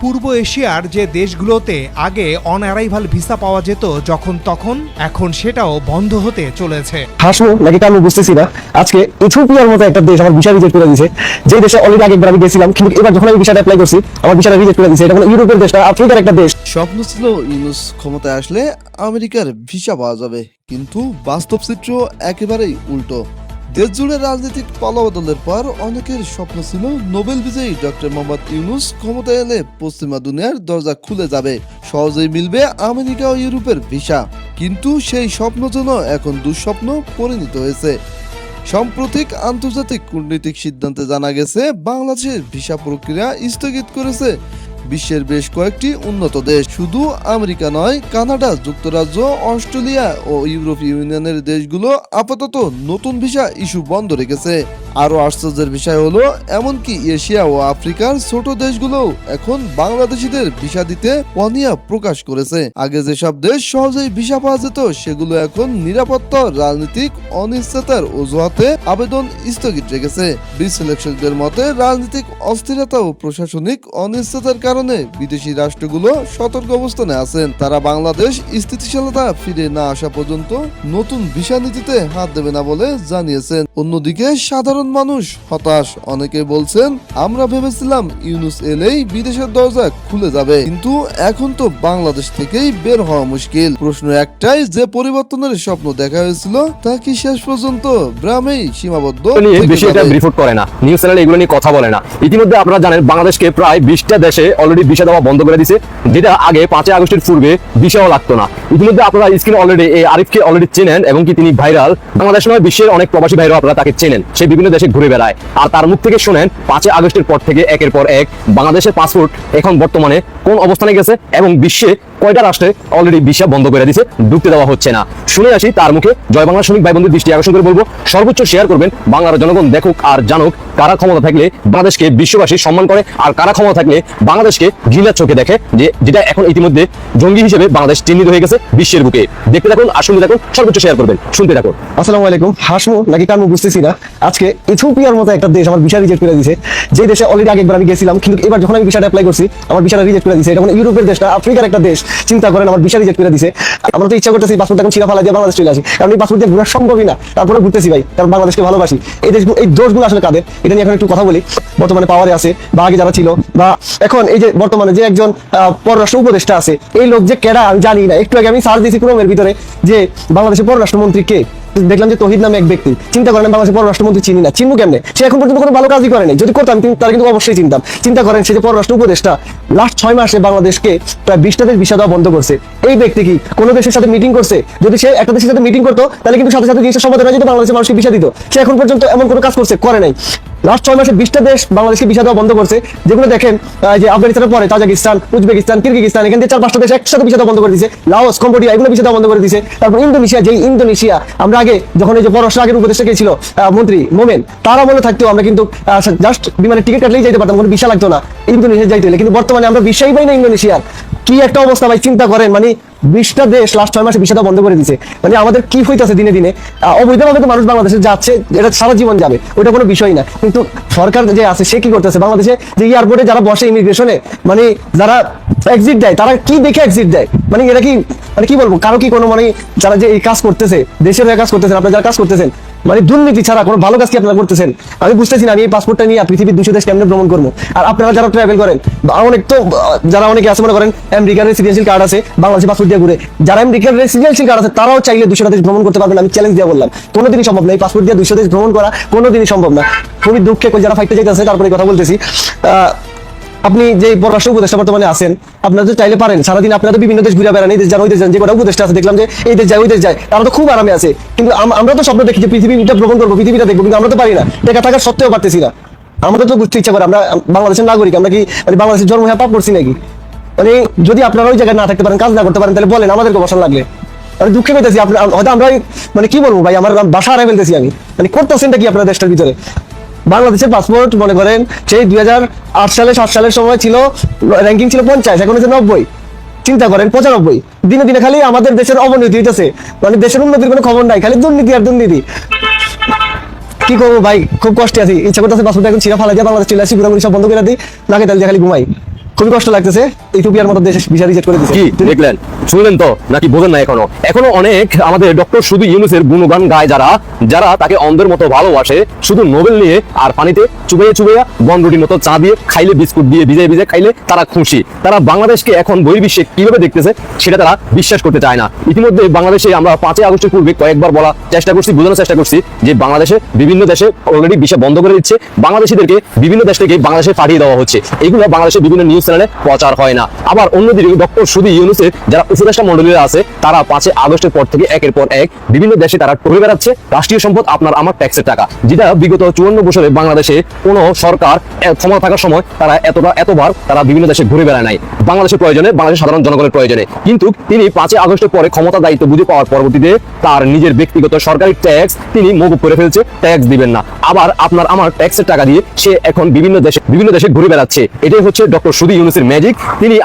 পূর্ব এশিয়ার যে দেশগুলোতে আগে অন অ্যারাইভাল ভিসা পাওয়া যেত যখন তখন এখন সেটাও বন্ধ হতে চলেছে। হাসবো নাকি কারণ বুঝতেছি না। আজকে ইথিওপিয়ার মতো একটা দেশ আমার ভিসা রিজেক্ট করে দিয়েছে যে দেশে অলরেডি আগেবার আমি গেছিলাম কিন্তু এবার যখন আমি ভিসাটা অ্যাপ্লাই করছি আমার ভিসাটা রিজেক্ট করে দিয়েছে এটা কোনো ইউরোপের দেশ না আফ্রিকার একটা দেশ। স্বপ্ন ছিল ইউনুস ক্ষমতায় আসলে আমেরিকার ভিসা পাওয়া যাবে কিন্তু বাস্তব চিত্র একেবারেই উল্টো। দেশ জুড়ে রাজনৈতিক পালাবদলের পর অনেকের স্বপ্ন ছিল নোবেল বিজয়ী ডক্টর মোহাম্মদ ইউনুস ক্ষমতায় এলে পশ্চিমা দুনিয়ার দরজা খুলে যাবে। সহজেই মিলবে আমেরিকা ও ইউরোপের ভিসা। কিন্তু সেই স্বপ্ন যেন এখন দুঃস্বপ্ন পরিণত হয়েছে। সাম্প্রতিক আন্তর্জাতিক কূটনৈতিক সিদ্ধান্তে জানা গেছে, বাংলাদেশের ভিসা প্রক্রিয়া স্থগিত করেছে বিশ্বের বেশ কয়েকটি উন্নত দেশ। শুধু আমেরিকা নয়, কানাডা, যুক্তরাজ্য, অস্ট্রেলিয়া ও ইউরোপীয় ইউনিয়নের দেশগুলো আপাতত নতুন ভিসা ইস্যু বন্ধ রেখেছে। আরও আশ্চর্যের বিষয় হলো, এমনকি এশিয়া ও আফ্রিকার ছোট দেশগুলোও এখন বাংলাদেশিদের ভিসা দিতে অনিয়া প্রকাশ করেছে। আগে যেসব দেশ সহজেই ভিসা পাওয়া যেত, সেগুলো এখন নিরাপত্তা, রাজনৈতিক অনিশ্চয়তার অজুহাতে আবেদন স্থগিত রেখেছে। বিশ্লেষকদের মতে, রাজনৈতিক অস্থিরতা ও প্রশাসনিক অনিশ্চয়তার কারণে বিদেশি রাষ্ট্রগুলো সতর্ক অবস্থানে আছেন। তারা বাংলাদেশ স্থিতিশীলতা ফিরে না আসা পর্যন্ত নতুন ভিসা নীতিতে হাত দেবে না বলে জানিয়েছেন। অন্যদিকে সাধারণ মানুষ হতাশ। অনেকে বলছেন আমরা ভেবেছিলাম ইউনুস এলেই বিদেশের দরজা খুলে যাবে। কিন্তু এখন তো বাংলাদেশ থেকেই বের হওয়া মুশকিল। প্রশ্ন একটাই যে পরিবর্তনের স্বপ্ন দেখা হয়েছিল তা কি শেষ পর্যন্ত গ্রামেই সীমাবদ্ধ বেশি এটা রিপোর্ট করে না। নিউজ চ্যানেল এগুলো নিয়ে কথা বলে না। ইতিমধ্যে আপনারা জানেন বাংলাদেশকে প্রায় বিশটা দেশে অলরেডি ভিসা দেওয়া বন্ধ করে দিছে, যেটা আগে পাঁচই আগস্টের পূর্বে ভিসাও লাগতো না। ইতিমধ্যে আপনারা স্ক্রিনে অলরেডি এই আরিফকে অলরেডি চেনেন এবং কি তিনি ভাইরাল বাংলাদেশ সময় বিশ্বের অনেক প্রবাসী ভাইরাও আপনারা তাকে চেনেন। সে বিভিন্ন দেশে ঘুরে বেড়ায়। আর তার মুখ থেকে শোনেন, পাঁচই আগস্টের পর থেকে একের পর এক বাংলাদেশের পাসপোর্ট এখন বর্তমানে কোন অবস্থানে গেছে এবং বিশ্বে কয়টা রাষ্ট্রে অলরেডি ভিসা বন্ধ করে দিছে, ঢুকতে দেওয়া হচ্ছে না। শুনে আসি তার মুখে জয় বাংলা শ্রমিক ভাই বন্ধুর দৃষ্টি আকর্ষণ করে বলব, সর্বোচ্চ শেয়ার করবেন বাংলার জনগণ দেখুক আর জানুক কারা ক্ষমতা থাকলে বাংলাদেশকে বিশ্ববাসী সম্মান করে আর কারা ক্ষমতা থাকলে বাংলাদেশকে ঘৃণার চোখে দেখে, যে যেটা এখন ইতিমধ্যে জঙ্গি হিসেবে বাংলাদেশ চিহ্নিত হয়ে গেছে বিশ্বের বুকে। দেখতে থাকুন আর শুনতে থাকুন সর্বোচ্চ শেয়ার করবেন, শুনতে থাকুন। আসসালামু আলাইকুম। হাসবো নাকি কারণ বুঝতেছি না। আজকে ইথিওপিয়ার মতো একটা দেশ আমার ভিসা রিজেক্ট করে দিয়েছে যে দেশে অলরেডি আগেবার আমি গেছিলাম, কিন্তু এবার যখন আমি ভিসাটা অ্যাপ্লাই করছি, আমার ভিসাটা রিজেক্ট করে দিয়েছে এটা কোনো ইউরোপের দেশটা, আফ্রিকার একটা দেশ। চিন্তা করেন, আমার ভিসা রিজেক্ট করে দিছে। আমরা তো ইচ্ছা করতেছি পাসপোর্ট এখন ছিঁড়া ফেলা দিয়ে বাংলাদেশ চলে আসি। কারণ এই পাসপোর্ট দিয়ে ঘোরা সম্ভবই না। তারপরে ঘুরতেছি ভাই, কারণ বাংলাদেশকে ভালোবাসি। এই দেশগুলো এই দোষগুলো আসলে কাদের? এটা নিয়ে এখন একটু কথা বলি। বর্তমানে পাওয়ারে আছে, বা আগে যারা ছিল, বা এখন এই যে বর্তমানে যে একজন পররাষ্ট্র উপদেষ্টা আছে, এই লোক যে কেডা আমি জানি না। একটু আগে আমি সার্চ দিয়েছি ক্রমের ভিতরে যে বাংলাদেশের পররাষ্ট্রমন্ত্রী কে? দেখলাম যে তহিদ নামে এক ব্যক্তি। চিন্তা করেন, বাংলাদেশের পররাষ্ট্রমন্ত্রী চিনি না। চিনবো কেমনে? সে এখন পর্যন্ত কোনো ভালো কাজই করেনি যদি করতাম তার কিন্তু অবশ্যই চিনতাম। চিন্তা করেন, সে যে পররাষ্ট্র উপদেষ্টা, লাস্ট ছয় মাসে বাংলাদেশকে প্রায় বিশটা দেশ ভিসা দেওয়া বন্ধ করছে। এই ব্যক্তি কি কোনো দেশের সাথে মিটিং করছে? যদি সে একটা দেশের সাথে মিটিং করতো, তাহলে কিন্তু সাথে সাথে জিনিসটা সমাধান হয়ে যেত, বাংলাদেশের মানুষকে ভিসা দিত। সে এখন পর্যন্ত এমন কোনো কাজ করছে? করে নাই। লাস্ট ছয় মাসে বিশটা দেশ বাংলাদেশকে ভিসা দেওয়া বন্ধ করছে। যেগুলো দেখেন যে আফগানিস্তানের পরে তাজাকিস্তান, উজবেকিস্তান কিরগিস্তান এখান থেকে চার পাঁচটা দেশ একসাথে ভিসা দেওয়া বন্ধ করে দিয়েছে লাওস, কম্বোডিয়া, এগুলো ভিসা দেওয়া বন্ধ করে দিয়েছে তারপর ইন্দোনেশিয়া, যেই ইন্দোনেশিয়া, আমরা আগে যখন এই যে পররাষ্ট্র আগের উপদেষ্টা কে মন্ত্রী মোমেন, তারা মনে থাকতো আমরা কিন্তু জাস্ট বিমানের টিকিট কাটলেই যাইতে পারতাম, কোনো ভিসা লাগতো না ইন্দোনেশিয়া যাইতে হলে। কিন্তু বর্তমানে আমরা ভিসাই পাই না ইন্দোনেশিয়ার। কি একটা অবস্থা ভাই, চিন্তা করেন মানে বিশটা দেশ লাস্ট ছয় মাসে ভিসাটা বন্ধ করে দিছে। মানে আমাদের কি হইতাছে দিনে দিনে? অবৈধভাবে তো মানুষ বাংলাদেশে যাচ্ছে, এটা সারা জীবন যাবে ওটা কোনো বিষয় না। কিন্তু সরকার যে আছে, সে কি করতেছে? বাংলাদেশে যে এয়ারপোর্টে যারা বসে ইমিগ্রেশনে মানে যারা এক্সিট দেয়, তারা কি দেখে এক্সিট দেয়? মানে এটা কি মানে কি বলব? কারও কি কোনো মানে যারা যে এই কাজ করতেছে, দেশের কাজ করতেছেন, আপনারা যারা কাজ করতেছেন মানে দুর্নীতি ছাড়া কোনো ভালো কাজ কি আপনারা করতেছেন? আমি বুঝতেছি না, আমি এই পাসপোর্টটা নিয়ে পৃথিবীর দুশো দেশ কেমনে ভ্রমণ করব? আর আপনারা যারা ট্রাভেল করেন অনেক তো যারা অনেকে আছে, মনে করেন আমেরিকার রেসিডেন্সিয়াল কার্ড আছে, বাংলাদেশে পাসপোর্ট দিয়ে ঘুরে, যারা আমেরিকার রেসিডেন্সিয়াল কার্ড আছে, তারাও চাইলে দুশো দেশ ভ্রমণ করতে পারবেন। আমি চ্যালেঞ্জ দিয়ে বললাম, কোনোদিনই সম্ভব না, এই পাসপোর্ট দিয়ে দুশো দেশ ভ্রমণ করা, কোনোদিনই সম্ভব না। খুবই দুঃখে যারা ফাইটে যেতেছে তারপরে কথা বলতেছি। আপনি যে পররাষ্ট্র উপদেষ্টা বর্তমানে আছেন, আপনারা তো চাইলে পারেন, সারাদিন আপনারা তো বিভিন্ন দেশ ঘুরে বেড়ান, এই দেশ যান, ওই দেশ যান, যে কটা উপদেষ্টা আছে, দেখলাম যে এই দেশ যায়, ওই দেশ যায়, তারা তো খুব আরামে আছে। কিন্তু আমরা তো স্বপ্ন দেখি যে পৃথিবীটা ভ্রমণ করব, পৃথিবীটা দেখব, কিন্তু আমরা তো পারি না। টেকা থাকার সত্ত্বেও পারতেছি না। আমাদের তো বুঝতে ইচ্ছা করে, আমরা বাংলাদেশের নাগরিক, আমরা কি মানে বাংলাদেশের জন্ম হয়ে পাপ করছি নাকি? মানে যদি আপনারা ওই জায়গায় না থাকতে পারেন, কাজ না করতে পারেন, তাহলে বলেন, আমাদেরকে বসান লাগলে। মানে দুঃখে পেতেছি আপনার হয়তো আমরা মানে কি বলব ভাই, আমার বাসা হারাই ফেলতেছি আমি। মানে করতেছেনটা কি আপনার দেশটার ভিতরে? বাংলাদেশের পাসপোর্ট মনে করেন, সেই দুই হাজার আট সালে, সাত সালের সময় ছিল র্যাঙ্কিং ছিল পঞ্চাশ, এখন হচ্ছে নব্বই। চিন্তা করেন, পঁচানব্বই। দিনে দিনে খালি আমাদের দেশের অবনতি হইতেছে। মানে দেশের উন্নতির কোনো খবর নাই, খালি দুর্নীতি আর দুর্নীতি। কি করব ভাই? খুব কষ্টে আছি। ইচ্ছা করতেছে পাসপোর্ট এখন ছিঁড়া ফালা দিয়ে বাংলাদেশ চলে আসি ঘুরাঘুরি সব বন্ধ করে দিই, নাকে তাহলে খালি ঘুমাই। খুবই কষ্ট লাগতেছে। ইথিওপিয়ার মতো দেশে ভিসা রিজেক্ট করে দিচ্ছে কি দেখলেন? শুনলেন তো? নাকি বোঝেন না এখনও? এখনও অনেক আমাদের ডক্টর শুধু ইউনুসের গুণগান গায় যারা যারা তাকে অন্ধের মতো ভালোবাসে, শুধু নোবেল নিয়ে আর পানিতে চুবাইয়ে চুবাইয়া বনরুটির মতো চা দিয়ে খাইলে বিস্কুট দিয়ে ভিজে ভিজে খাইলে তারা খুশি। তারা বাংলাদেশকে এখন বহির্বিশ্বে কীভাবে দেখতেছে সেটা তারা বিশ্বাস করতে চায় না। ইতিমধ্যে বাংলাদেশে আমরা পাঁচই আগস্টের পূর্বে কয়েকবার বলা চেষ্টা করছি, বোঝানোর চেষ্টা করছি যে বাংলাদেশে বিভিন্ন দেশে অলরেডি ভিসা বন্ধ করে দিচ্ছে। বাংলাদেশিদেরকে বিভিন্ন দেশ থেকে বাংলাদেশে পাঠিয়ে দেওয়া হচ্ছে। এগুলো বাংলাদেশের বিভিন্ন নিউজ চ্যানেলে প্রচার হয় না। আবার অন্যদিকে ডক্টর শুধু ইউনুসের যারা উপদেষ্টা মন্ডলীরা আছে, তারা পাঁচই আগস্টের পর থেকে একের পর এক বিভিন্ন দেশে তারা টরে বেড়াচ্ছে। রাষ্ট্রীয় সম্পদ আপনার, আমার ট্যাক্সের টাকা। যেটা বিগত চুয়ান্ন বছরে বাংলাদেশে কোনো সরকার ক্ষমতা থাকার সময় তারা এতটা, এতবার তারা বিভিন্ন দেশে ঘুরে বেড়ায় নাই। বাংলাদেশের প্রয়োজনে, বাংলাদেশের সাধারণ জনগণের প্রয়োজনে। কিন্তু তিনি পাঁচই আগস্টের পরে ক্ষমতা দায়িত্ব বুঝে পাওয়ার পরবর্তীতে তার নিজের ব্যক্তিগত সরকারি ট্যাক্স তিনি মকুব করে ফেলছে, ট্যাক্স দিবেন না। আবার আপনার, আমার ট্যাক্সের টাকা দিয়ে সে এখন বিভিন্ন দেশে বিভিন্ন দেশে ঘুরে বেড়াচ্ছে। এটাই হচ্ছে ডক্টর সুদী ইউনুসের ম্যাজিক তিনি